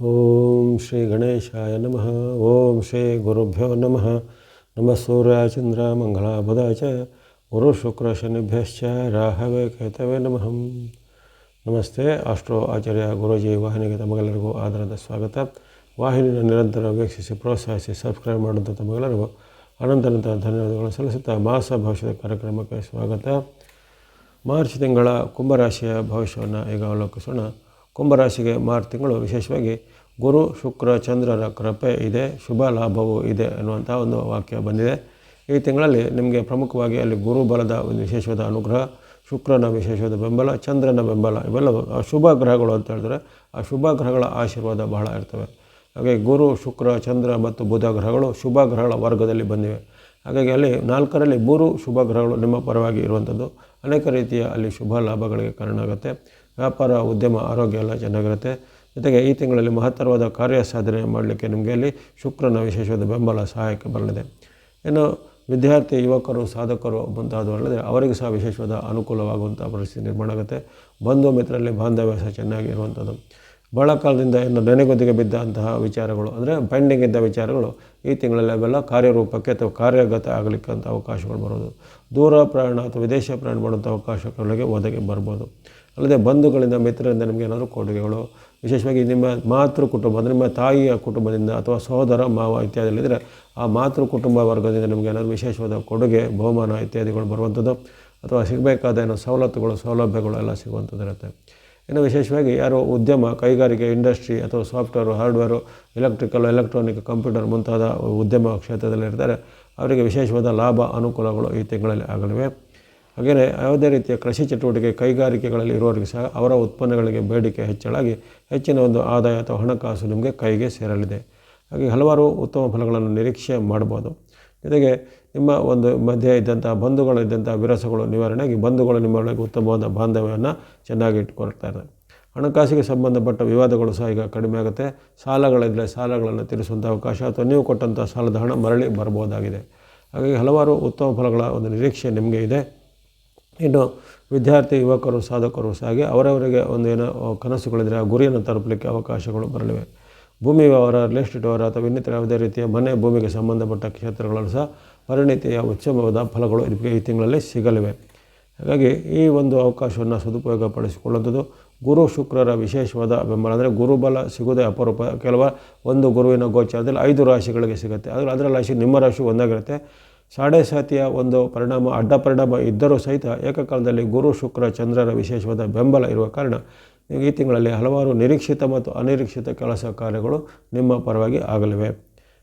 ಓಂ ಶ್ರೀ ಗಣೇಶಾಯ ನಮಃ. ಓಂ ಶ್ರೀ ಗುರುಭ್ಯೋ ನಮಃ. ನಮಃ ಸೂರ್ಯ ಚಂದ್ರ ಮಂಗಳ ಬುಧ ಚ ಗುರು ಶುಕ್ರ ಶನಿಭ್ಯಶ್ಚ. ರಾಹವೇ ಕೇತವೇ ನಮಃ. ನಮಸ್ತೆ ಅಷ್ಟೋ ಆಚಾರ್ಯ ಗುರುಜಿ, ವಾಹಿನಿಗೆ ತಮಗೆಲ್ಲರಿಗೂ ಆಧಾರದ ಸ್ವಾಗತ. ವಾಹಿನಿಯನ್ನು ನಿರಂತರ ವೀಕ್ಷಿಸಿ, ಪ್ರೋತ್ಸಾಹಿಸಿ, ಸಬ್ಸ್ಕ್ರೈಬ್ ಮಾಡುವಂಥ ತಮಗೆಲ್ಲರಿಗೂ ಅನಂತನಂತ ಧನ್ಯವಾದಗಳು ಸಲ್ಲಿಸುತ್ತಾ ಮಾಸ ಭವಿಷ್ಯದ ಕಾರ್ಯಕ್ರಮಕ್ಕೆ ಸ್ವಾಗತ. ಮಾರ್ಚ್ ತಿಂಗಳ ಕುಂಭರಾಶಿಯ ಭವಿಷ್ಯವನ್ನು ಈಗ ಅವಲೋಕಿಸೋಣ. ಕುಂಭರಾಶಿಗೆ ಮಾರ್ಚ್ ತಿಂಗಳು ವಿಶೇಷವಾಗಿ ಗುರು, ಶುಕ್ರ, ಚಂದ್ರರ ಕೃಪೆ ಇದೆ, ಶುಭ ಲಾಭವೂ ಇದೆ ಅನ್ನುವಂಥ ಒಂದು ವಾಕ್ಯ ಬಂದಿದೆ. ಈ ತಿಂಗಳಲ್ಲಿ ನಿಮಗೆ ಪ್ರಮುಖವಾಗಿ ಅಲ್ಲಿ ಗುರು ಬಲದ ಒಂದು ವಿಶೇಷವಾದ ಅನುಗ್ರಹ, ಶುಕ್ರನ ವಿಶೇಷವಾದ ಬೆಂಬಲ, ಚಂದ್ರನ ಬೆಂಬಲ ಇವೆಲ್ಲವೂ ಶುಭ ಗ್ರಹಗಳು ಅಂತ ಹೇಳಿದ್ರೆ ಆ ಶುಭ ಗ್ರಹಗಳ ಆಶೀರ್ವಾದ ಬಹಳ ಇರ್ತವೆ. ಹಾಗೆ ಗುರು, ಶುಕ್ರ, ಚಂದ್ರ ಮತ್ತು ಬುಧ ಗ್ರಹಗಳು ಶುಭ ಗ್ರಹಗಳ ವರ್ಗದಲ್ಲಿ ಬಂದಿವೆ. ಹಾಗಾಗಿ ಅಲ್ಲಿ ನಾಲ್ಕರಲ್ಲಿ ಮೂರು ಶುಭ ಗ್ರಹಗಳು ನಿಮ್ಮ ಪರವಾಗಿ ಇರುವಂಥದ್ದು. ಅನೇಕ ರೀತಿಯ ಅಲ್ಲಿ ಶುಭ ಲಾಭಗಳಿಗೆ ಕಾರಣ ಆಗುತ್ತೆ ವ್ಯಾಪಾರ, ಉದ್ಯಮ, ಆರೋಗ್ಯ ಎಲ್ಲ ಚೆನ್ನಾಗಿರುತ್ತೆ. ಜೊತೆಗೆ ಈ ತಿಂಗಳಲ್ಲಿ ಮಹತ್ತರವಾದ ಕಾರ್ಯ ಸಾಧನೆ ಮಾಡಲಿಕ್ಕೆ ನಿಮಗೆ ಅಲ್ಲಿ ಶುಕ್ರನ ವಿಶೇಷವಾದ ಬೆಂಬಲ ಸಹಾಯಕ್ಕೆ ಬರಲಿದೆ. ಇನ್ನು ವಿದ್ಯಾರ್ಥಿ, ಯುವಕರು, ಸಾಧಕರು ಮುಂತಾದವರಲ್ಲದೆ ಅವರಿಗೆ ಸಹ ವಿಶೇಷವಾದ ಅನುಕೂಲವಾಗುವಂಥ ಪರಿಸ್ಥಿತಿ ನಿರ್ಮಾಣ ಆಗುತ್ತೆ. ಬಂಧು ಮಿತ್ರರಲ್ಲಿ ಬಾಂಧವ್ಯ ಸಹ ಚೆನ್ನಾಗಿ ಇರುವಂಥದ್ದು. ಭಾಳ ಕಾಲದಿಂದ ಇನ್ನು ನೆನೆಗುದಿಗೆ ಬಿದ್ದಂತಹ ವಿಚಾರಗಳು, ಅಂದರೆ ಪೆಂಡಿಂಗ್ ಇದ್ದ ವಿಚಾರಗಳು, ಈ ತಿಂಗಳಲ್ಲಿ ಅವೆಲ್ಲ ಕಾರ್ಯರೂಪಕ್ಕೆ ಅಥವಾ ಕಾರ್ಯಗತ ಆಗಲಿಕ್ಕಂಥ ಅವಕಾಶಗಳು ಬರೋದು. ದೂರ ಪ್ರಯಾಣ ಅಥವಾ ವಿದೇಶ ಪ್ರಯಾಣ ಮಾಡುವಂಥ ಅವಕಾಶಗಳಿಗೆ ಒದಗಿ ಬರ್ಬೋದು. ಅಲ್ಲದೆ ಬಂಧುಗಳಿಂದ, ಮಿತ್ರರಿಂದ ನಿಮಗೆ ಏನಾದರೂ ಕೊಡುಗೆಗಳು, ವಿಶೇಷವಾಗಿ ನಿಮ್ಮ ಮಾತೃ ಕುಟುಂಬ ಅಂದರೆ ನಿಮ್ಮ ತಾಯಿಯ ಕುಟುಂಬದಿಂದ ಅಥವಾ ಸಹೋದರ, ಮಾವ ಇತ್ಯಾದಿಗಳಿದ್ದರೆ ಆ ಮಾತೃ ಕುಟುಂಬ ವರ್ಗದಿಂದ ನಿಮಗೆ ಏನಾದರೂ ವಿಶೇಷವಾದ ಕೊಡುಗೆ, ಬಹುಮಾನ ಇತ್ಯಾದಿಗಳು ಬರುವಂಥದ್ದು, ಅಥವಾ ಸಿಗಬೇಕಾದ ಏನೋ ಸವಲತ್ತುಗಳು, ಸೌಲಭ್ಯಗಳು ಎಲ್ಲ ಸಿಗುವಂಥದ್ದು ಇರುತ್ತೆ. ಇನ್ನು ವಿಶೇಷವಾಗಿ ಯಾರೋ ಉದ್ಯಮ, ಕೈಗಾರಿಕೆ, ಇಂಡಸ್ಟ್ರಿ ಅಥವಾ software, hardware, electrical, electronic, computer ಮುಂತಾದ ಉದ್ಯಮ ಕ್ಷೇತ್ರದಲ್ಲಿ ಇರ್ತಾರೆ ಅವರಿಗೆ ವಿಶೇಷವಾದ ಲಾಭ, ಅನುಕೂಲಗಳು ಈ ತಿಂಗಳಲ್ಲಿ ಆಗಲಿವೆ. ಹಾಗೆಯೇ ಯಾವುದೇ ರೀತಿಯ ಕೃಷಿ ಚಟುವಟಿಕೆ ಕೈಗಾರಿಕೆಗಳಲ್ಲಿ ಇರುವವರಿಗೆ ಸಹ ಅವರ ಉತ್ಪನ್ನಗಳಿಗೆ ಬೇಡಿಕೆ ಹೆಚ್ಚಳಾಗಿ ಹೆಚ್ಚಿನ ಒಂದು ಆದಾಯ ಅಥವಾ ಹಣಕಾಸು ನಿಮಗೆ ಕೈಗೆ ಸೇರಲಿದೆ. ಹಾಗೆ ಹಲವಾರು ಉತ್ತಮ ಫಲಗಳನ್ನು ನಿರೀಕ್ಷೆ ಮಾಡ್ಬೋದು ಜೊತೆಗೆ ನಿಮ್ಮ ಒಂದು ಮಧ್ಯೆ ಇದ್ದಂಥ ಬಂಧುಗಳಿದ್ದಂಥ ವಿರಸಗಳು ನಿವಾರಣೆಯಾಗಿ ಬಂಧುಗಳು ನಿಮ್ಮೊಳಗೆ ಉತ್ತಮವಾದ ಬಾಂಧವ್ಯವನ್ನು ಚೆನ್ನಾಗಿ ಇಟ್ಕೊಳ್ತಾರೆ ಹಣಕಾಸಿಗೆ ಸಂಬಂಧಪಟ್ಟ ವಿವಾದಗಳು ಸಹ ಈಗ ಕಡಿಮೆ ಆಗುತ್ತೆ. ಸಾಲಗಳಿದ್ದರೆ ಸಾಲಗಳನ್ನು ತೀರಿಸುವಂಥ ಅವಕಾಶ ಅಥವಾ ನೀವು ಕೊಟ್ಟಂಥ ಸಾಲದ ಹಣ ಮರಳಿ ಬರ್ಬೋದಾಗಿದೆ ಹಾಗಾಗಿ ಹಲವಾರು ಉತ್ತಮ ಫಲಗಳ ಒಂದು ನಿರೀಕ್ಷೆ ನಿಮಗೆ ಇದೆ. ಇನ್ನು ವಿದ್ಯಾರ್ಥಿ, ಯುವಕರು, ಸಾಧಕರು ಸಹ ಹಾಗೆ ಅವರವರಿಗೆ ಒಂದು ಏನೋ ಕನಸುಗಳಿದ್ದರೆ ಆ ಗುರಿಯನ್ನು ತಲುಪಲಿಕ್ಕೆ ಅವಕಾಶಗಳು ಬರಲಿವೆ. ಭೂಮಿ ವ್ಯವಹಾರ ರಿಯಲ್ ಎಸ್ಟೇಟ್ ವ್ಯವಹಾರ ಅಥವಾ ಇನ್ನಿತರ ಯಾವುದೇ ರೀತಿಯ ಮನೆ, ಭೂಮಿಗೆ ಸಂಬಂಧಪಟ್ಟ ಕ್ಷೇತ್ರಗಳಲ್ಲೂ ಸಹ ಪರಿಣಿತಿಯ ಉತ್ತಮವಾದ ಫಲಗಳು ಈ ತಿಂಗಳಲ್ಲಿ ಸಿಗಲಿವೆ. ಹಾಗಾಗಿ ಈ ಒಂದು ಅವಕಾಶವನ್ನು ಸದುಪಯೋಗ ಪಡಿಸಿಕೊಳ್ಳುವಂಥದ್ದು ಗುರು ಶುಕ್ರರ ವಿಶೇಷವಾದ ಬೆಂಬಲ. ಅಂದರೆ ಗುರುಬಲ ಸಿಗೋದೇ ಅಪರೂಪ. ಕೆಲವ ಒಂದು ಗುರುವಿನ ಗೋಚರದಲ್ಲಿ ಐದು ರಾಶಿಗಳಿಗೆ ಸಿಗುತ್ತೆ. ಆದರೆ ಅದರ ರಾಶಿ ನಿಮ್ಮ ರಾಶಿ ಒಂದಾಗಿರುತ್ತೆ. ಸಾಡೆ ಸಾತಿಯ ಒಂದು ಪರಿಣಾಮ, ಅಡ್ಡ ಪರಿಣಾಮ ಇದ್ದರೂ ಸಹಿತ ಏಕಕಾಲದಲ್ಲಿ ಗುರು, ಶುಕ್ರ, ಚಂದ್ರರ ವಿಶೇಷವಾದ ಬೆಂಬಲ ಇರುವ ಕಾರಣ ಈ ತಿಂಗಳಲ್ಲಿ ಹಲವಾರು ನಿರೀಕ್ಷಿತ ಮತ್ತು ಅನಿರೀಕ್ಷಿತ ಕೆಲಸ ಕಾರ್ಯಗಳು ನಿಮ್ಮ ಪರವಾಗಿ ಆಗಲಿವೆ.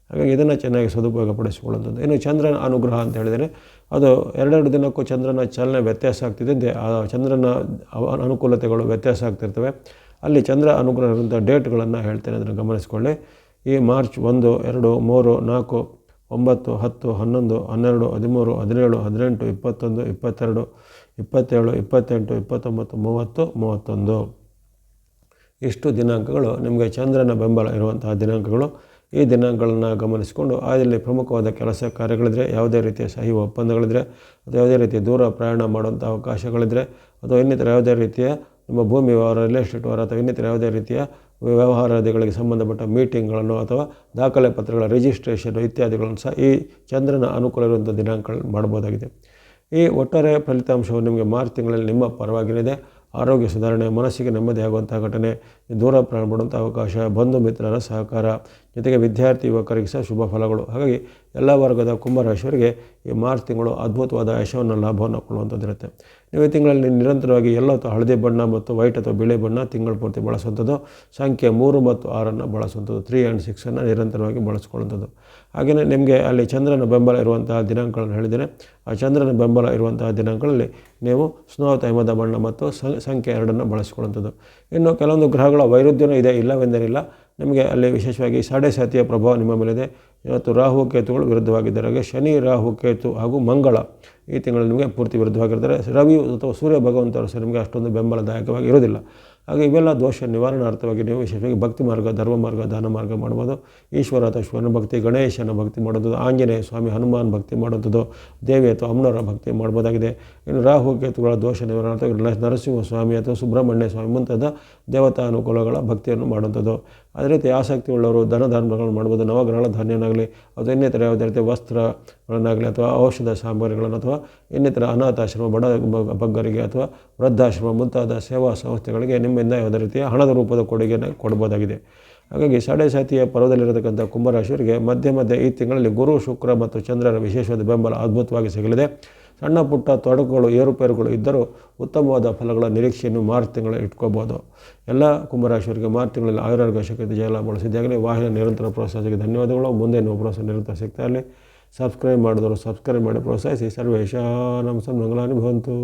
ಹಾಗಾಗಿ ಇದನ್ನು ಚೆನ್ನಾಗಿ ಸದುಪಯೋಗಪಡಿಸಿಕೊಳ್ಳುವಂಥದ್ದು. ಇನ್ನು ಚಂದ್ರನ ಅನುಗ್ರಹ ಅಂತ ಹೇಳಿದರೆ, ಅದು ಎರಡೆರಡು ದಿನಕ್ಕೂ ಚಂದ್ರನ ಚಲನೆ ವ್ಯತ್ಯಾಸ ಆಗ್ತಿದ್ದಂತೆ ಆ ಚಂದ್ರನ ಅನುಕೂಲತೆಗಳು ವ್ಯತ್ಯಾಸ ಆಗ್ತಿರ್ತವೆ. ಅಲ್ಲಿ ಚಂದ್ರ ಅನುಗ್ರಹ ಇರುವಂಥ ಡೇಟ್ಗಳನ್ನು ಹೇಳ್ತೇನೆ, ಅದನ್ನು ಗಮನಿಸಿಕೊಳ್ಳಿ. ಈ ಮಾರ್ಚ್ ಒಂದು, ಎರಡು, ಮೂರು, ನಾಲ್ಕು ಒಂಬತ್ತು, ಹತ್ತು, ಹನ್ನೊಂದು, ಹನ್ನೆರಡು, ಹದಿಮೂರು, ಹದಿನೇಳು, ಹದಿನೆಂಟು, ಇಪ್ಪತ್ತೊಂದು, ಇಪ್ಪತ್ತೆರಡು, ಇಪ್ಪತ್ತೇಳು, ಇಪ್ಪತ್ತೆಂಟು, ಇಪ್ಪತ್ತೊಂಬತ್ತು, ಮೂವತ್ತು, ಮೂವತ್ತೊಂದು. ಇಷ್ಟು ದಿನಾಂಕಗಳು ನಿಮಗೆ ಚಂದ್ರನ ಬೆಂಬಲ ಇರುವಂತಹ ದಿನಾಂಕಗಳು. ಈ ದಿನಾಂಕಗಳನ್ನು ಗಮನಿಸಿಕೊಂಡು ಅದರಲ್ಲಿ ಪ್ರಮುಖವಾದ ಕೆಲಸ ಕಾರ್ಯಗಳಿದ್ರೆ, ಯಾವುದೇ ರೀತಿಯ ಸಹಿ ಒಪ್ಪಂದಗಳಿದ್ದರೆ ಅಥವಾ ಯಾವುದೇ ರೀತಿಯ ದೂರ ಪ್ರಯಾಣ ಮಾಡುವಂಥ ಅವಕಾಶಗಳಿದ್ರೆ, ಅಥವಾ ಇನ್ನಿತರ ಯಾವುದೇ ರೀತಿಯ ನಿಮ್ಮ ಭೂಮಿ ವ್ಯವಹಾರ ರಿಯಲ್ ಎಸ್ಟೇಟ್ ವ್ಯವಹಾರ ಅಥವಾ ಇನ್ನಿತರ ಯಾವುದೇ ರೀತಿಯ ವ್ಯವಹಾರಾದಿಗಳಿಗೆ ಸಂಬಂಧಪಟ್ಟ ಮೀಟಿಂಗ್ಗಳನ್ನು ಅಥವಾ ದಾಖಲೆ ಪತ್ರಗಳ ರಿಜಿಸ್ಟ್ರೇಷನ್ ಇತ್ಯಾದಿಗಳನ್ನು ಸಹ ಈ ಚಂದ್ರನ ಅನುಕೂಲ ಇರುವಂಥ ದಿನಾಂಕಗಳನ್ನು ಮಾಡ್ಬೋದಾಗಿದೆ ಈ ಒಟ್ಟಾರೆ ಫಲಿತಾಂಶವು ನಿಮಗೆ ಮಾರ್ಚ್ ತಿಂಗಳಲ್ಲಿ ನಿಮ್ಮ ಪರವಾಗಿರಿದೆ ಆರೋಗ್ಯ ಸುಧಾರಣೆ, ಮನಸ್ಸಿಗೆ ನೆಮ್ಮದಿ ಆಗುವಂಥ ಘಟನೆ ದೂರ ಪ್ರಯಾಣ ಮಾಡುವಂಥ ಅವಕಾಶ, ಬಂಧು ಮಿತ್ರರ ಸಹಕಾರ, ಜೊತೆಗೆ ವಿದ್ಯಾರ್ಥಿ ಯುವಕರಿಗೆ ಸಹ ಶುಭ ಫಲಗಳು. ಹಾಗಾಗಿ ಎಲ್ಲ ವರ್ಗದ ಕುಂಭರಾಶಿಯವರಿಗೆ ಈ ಮಾರ್ಚ್ ತಿಂಗಳು ಅದ್ಭುತವಾದ ಯಶವನ್ನು, ಲಾಭವನ್ನು ಕೊಡುವಂಥದ್ದಿರುತ್ತೆ. ನೀವು ಈ ತಿಂಗಳಲ್ಲಿ ನಿರಂತರವಾಗಿ ಎಲ್ಲ ಅಥವಾ ಹಳದಿ ಬಣ್ಣ ಮತ್ತು ವೈಟ್ ಅಥವಾ ಬಿಳಿ ಬಣ್ಣ ತಿಂಗಳ ಪೂರ್ತಿ ಬಳಸುವಂಥದ್ದು, ಸಂಖ್ಯೆ ಮೂರು ಮತ್ತು ಆರನ್ನು ಬಳಸುವಂಥದ್ದು, ತ್ರೀ ಆ್ಯಂಡ್ ಸಿಕ್ಸನ್ನು ನಿರಂತರವಾಗಿ ಬಳಸ್ಕೊಳ್ಳುವಂಥದ್ದು. ಹಾಗೆಯೇ ನಿಮಗೆ ಅಲ್ಲಿ ಚಂದ್ರನ ಬೆಂಬಲ ಇರುವಂತಹ ದಿನಾಂಕಗಳನ್ನು ಹೇಳಿದ್ದೇನೆ. ಆ ಚಂದ್ರನ ಬೆಂಬಲ ಇರುವಂತಹ ದಿನಾಂಕಗಳಲ್ಲಿ ನೀವು ಸ್ನೋ ತೈಮದ ಬಣ್ಣ ಮತ್ತು ಸಂಖ್ಯೆ ಎರಡನ್ನು ಬಳಸ್ಕೊಳ್ಳುವಂಥದ್ದು. ಇನ್ನು ಕೆಲವೊಂದು ಗ್ರಹಗಳ ವೈರುಧ್ಯವೂ ಇದೆ, ಇಲ್ಲವೆಂದರಿಲ್ಲ. ನಿಮಗೆ ಅಲ್ಲಿ ವಿಶೇಷವಾಗಿ ಸಾಡೆ ಸಾತಿಯ ಪ್ರಭಾವ ನಿಮ್ಮ ಮೇಲಿದೆ. ಇವತ್ತು ರಾಹು ಕೇತುಗಳು ವಿರುದ್ಧವಾಗಿದ್ದಾರೆ. ಹಾಗೆ ಶನಿ, ರಾಹು, ಕೇತು ಹಾಗೂ ಮಂಗಳ ಈ ತಿಂಗಳು ನಿಮಗೆ ಪೂರ್ತಿ ವಿರುದ್ಧವಾಗಿರ್ತಾರೆ. ರವಿ ಅಥವಾ ಸೂರ್ಯ ಭಗವಂತರು ಸಹ ನಿಮಗೆ ಅಷ್ಟೊಂದು ಬೆಂಬಲದಾಯಕವಾಗಿ ಇರೋದಿಲ್ಲ ಹಾಗೆ ಇವೆಲ್ಲ ದೋಷ ನಿವಾರಣಾರ್ಥವಾಗಿ ನೀವು ವಿಶೇಷವಾಗಿ ಭಕ್ತಿ ಮಾರ್ಗ, ಧರ್ಮ ಮಾರ್ಗ, ದಾನ ಮಾರ್ಗ ಮಾಡ್ಬೋದು. ಈಶ್ವರ ಅಥವಾ ಶಿವನ ಭಕ್ತಿ, ಗಣೇಶನ ಭಕ್ತಿ ಮಾಡೋದು ಆಂಜನೇಯ ಸ್ವಾಮಿ ಹನುಮಾನ್ ಭಕ್ತಿ ಮಾಡೋದು ದೇವಿ ಅಥವಾ ಅಮ್ಮನವರ ಭಕ್ತಿ ಮಾಡ್ಬೋದಾಗಿದೆ. ಇನ್ನು ರಾಹು ಕೇತುಗಳ ದೋಷ ನಿವಾರಣಾರ್ಥವಾಗಿ ನರಸಿಂಹ ಸ್ವಾಮಿ ಅಥವಾ ಸುಬ್ರಹ್ಮಣ್ಯ ಸ್ವಾಮಿ ಮುಂತಾದ ದೇವತಾ ಅನುಕೂಲಗಳ ಭಕ್ತಿಯನ್ನು ಮಾಡುವಂಥದ್ದು. ಅದೇ ರೀತಿ ಆಸಕ್ತಿ ಉಳ್ಳವರು ಧನ ಧರ್ಮಗಳನ್ನು ಮಾಡ್ಬೋದು. ನವಗ್ರಹಗಳ ಧಾನ್ಯನಾಗಲಿ, ಅಥವಾ ಇನ್ನಿತರ ಯಾವುದೇ ರೀತಿ ವಸ್ತ್ರಗಳನ್ನಾಗಲಿ ಅಥವಾ ಔಷಧ ಸಾಮಗ್ರಿಗಳನ್ನು ಅಥವಾ ಇನ್ನಿತರ ಅನಾಥಾಶ್ರಮ, ಬಡ ಬಗ್ಗರಿಗೆ ಅಥವಾ ವೃದ್ಧಾಶ್ರಮ ಮುಂತಾದ ಸೇವಾ ಸಂಸ್ಥೆಗಳಿಗೆ ನಿಮ್ಮಿಂದ ಯಾವುದೇ ರೀತಿಯ ಹಣದ ರೂಪದ ಕೊಡುಗೆಯನ್ನು ಕೊಡ್ಬೋದಾಗಿದೆ ಹಾಗಾಗಿ ಸಾಡೆ ಸಾತಿಯ ಪರ್ವದಲ್ಲಿರತಕ್ಕಂಥ ಕುಂಭರಾಶಿಯವರಿಗೆ ಮಧ್ಯ ಮಧ್ಯೆ ಈ ತಿಂಗಳಲ್ಲಿ ಗುರು, ಶುಕ್ರ ಮತ್ತು ಚಂದ್ರರ ವಿಶೇಷವಾದ ಬೆಂಬಲ ಅದ್ಭುತವಾಗಿ ಸಿಗಲಿದೆ. ಸಣ್ಣ ಪುಟ್ಟ ತೊಡಕುಗಳು, ಏರುಪೇರುಗಳು ಇದ್ದರೂ ಉತ್ತಮವಾದ ಫಲಗಳ ನಿರೀಕ್ಷೆಯನ್ನು ಮಾರ್ಚ್ ತಿಂಗಳು ಇಟ್ಕೋಬೋದು ಎಲ್ಲ ಕುಂಭರಾಶಿಯವರಿಗೆ ಮಾರ್ಚ್ ತಿಂಗಳಲ್ಲಿ ಆಯುರಾರೋಗ್ಯ ಶಕ್ತಿ ಜಯಲಾಭ ಬಳಸಿದ್ದಾಗಲೇ ವಾಹಿನಿ ನಿರಂತರ ಪ್ರೋತ್ಸಾಹಕ್ಕೆ ಧನ್ಯವಾದಗಳು. ಮುಂದೆ ನೋವು ಪ್ರೋತ್ಸಾಹ ನಿರಂತರ ಸಿಗ್ತಾ ಇರಲಿ. ಸಬ್ಸ್ಕ್ರೈಬ್ ಮಾಡಿದವರು ಸಬ್ಸ್ಕ್ರೈಬ್ ಮಾಡಿ ಪ್ರೋತ್ಸಾಹಿಸಿ. ಸರ್ವೇಶ ನಮಸ್ತೆ ಮಂಗಲಾನಿ ಭವಂತು.